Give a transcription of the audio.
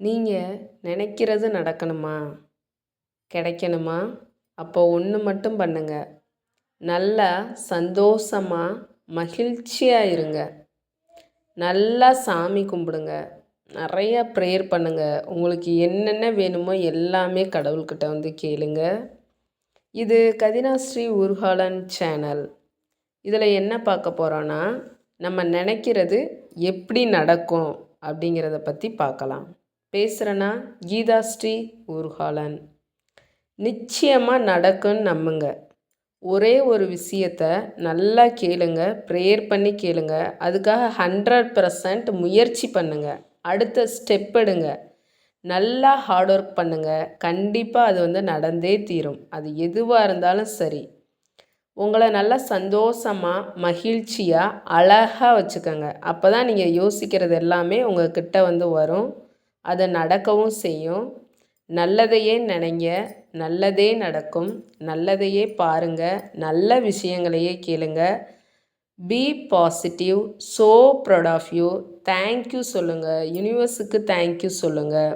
நீங்கள் நினைக்கிறது நடக்கணுமா? கிடைக்கணுமா? அப்போ ஒன்று மட்டும் பண்ணுங்க. நல்லா சந்தோஷமாக மகிழ்ச்சியாக இருங்க. நல்லா சாமி கும்பிடுங்க. நிறையா ப்ரேயர் பண்ணுங்க. உங்களுக்கு என்னென்ன வேணுமோ எல்லாமே கடவுள்கிட்ட வந்து கேளுங்க. இது கதினாஸ்ரீ ஊர்காலன் சேனல் இதில் என்ன பார்க்க போகிறோன்னா நம்ம நினைக்கிறது எப்படி நடக்கும் அப்படிங்கிறத பற்றி பார்க்கலாம். பேசுகிறேன்னா கீதாஸ்ரீ ஊர்காலன். நிச்சயமாக நடக்கும்னு நம்புங்க. ஒரே ஒரு விஷயத்த நல்லா கேளுங்க ப்ரேயர் பண்ணி கேளுங்க. அதுக்காக ஹண்ட்ரட் பர்சன்ட் முயற்சி பண்ணுங்க. அடுத்த ஸ்டெப் எடுங்க. நல்லா ஹார்ட் ஒர்க் பண்ணுங்க. கண்டிப்பாக அது வந்து நடந்தே தீரும். அது எதுவாக இருந்தாலும் சரி. உங்களை நல்லா சந்தோஷமாக மகிழ்ச்சியாக அழகாக வச்சுக்கோங்க. அப்போ தான் நீங்கள் யோசிக்கிறது எல்லாமே உங்கள்கிட்ட வந்து வரும். அது நடக்கவும் செய்யும். நல்லதையே நினைங்க நல்லதே நடக்கும். நல்லதையே பாருங்க நல்ல விஷயங்களையே கேளுங்க. Be positive so proud of you thank you சொல்லுங்கள் யூனிவர்ஸுக்கு தேங்க்யூ சொல்லுங்கள்